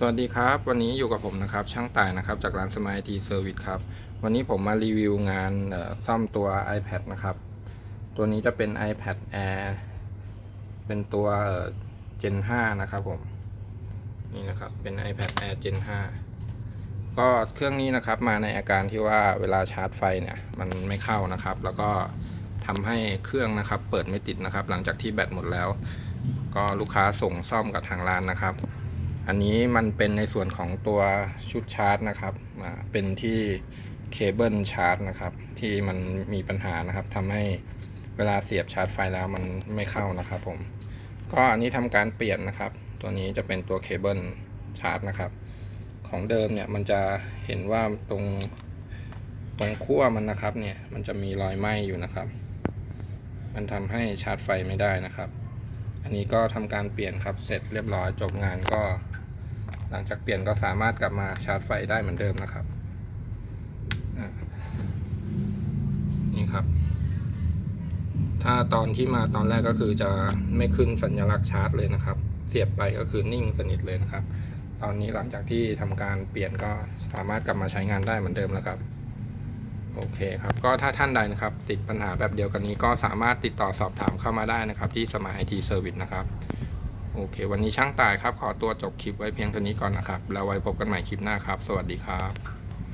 สวัสดีครับ วันนี้อยู่กับผมนะครับ ช่างต่ายนะครับ จากร้านสม i ทีเซอร์วิสครับ วันนี้ผมมารีวิวงานซ่อมตัว iPad นะครับ ตัวนี้จะเป็น iPad Air เป็นตัว Gen 5 นะครับผม นี่นะครับ เป็น iPad Air Gen 5 ก็เครื่องนี้นะครับมาในอาการที่ว่าเวลาชาร์จไฟเนี่ย มันไม่เข้านะครับ แล้วก็ทำให้เครื่องนะครับ เปิดไม่ติดนะครับ หลังจากที่แบตหมดแล้ว ก็ลูกค้าส่งซ่อมกับทางร้านนะครับ อันนี้มันเป็นในส่วนของตัวชุดชาร์จนะครับเป็นที่เคเบิลชาร์จนะครับ ที่มันมีปัญหานะครับทำให้เวลาเสียบชาร์จไฟแล้วมันไม่เข้านะครับผม ก็อันนี้ทำการเปลี่ยนนะครับ ตัวนี้จะเป็นตัวเคเบิลชาร์จนะครับ ของเดิมเนี่ยมันจะเห็นว่าตรงตรงขั้วมันนะครับเนี่ยมันจะมีรอยไหม้อยู่นะครับ มันทำให้ชาร์จไฟไม่ได้นะครับ อันนี้ก็ทำการเปลี่ยนครับเสร็จเรียบร้อยจบงานก็ หลังจากเปลี่ยนก็สามารถกลับมาชาร์จไฟได้เหมือนเดิมนะครับนี่ครับ ถ้าตอนที่มาตอนแรกก็คือจะไม่ขึ้นสัญลักษณ์ชาร์จเลยนะครับ เสียบไปก็คือนิ่งสนิทเลยนะครับ ตอนนี้หลังจากที่ทำการเปลี่ยนก็สามารถกลับมาใช้งานได้เหมือนเดิมแล้วครับโอเคครับ ก็ถ้าท่านใดนะครับ ติดปัญหาแบบเดียวกันนี้ก็สามารถติดต่อสอบถามเข้ามาได้นะครับ ที่สมัยไอทีเซอร์วิสนะครับ โอเค วันนี้ช่างตายครับ ขอตัวจบคลิปไว้เพียงเท่านี้ก่อนนะครับ แล้วไว้พบกันใหม่คลิปหน้าครับ สวัสดีครับ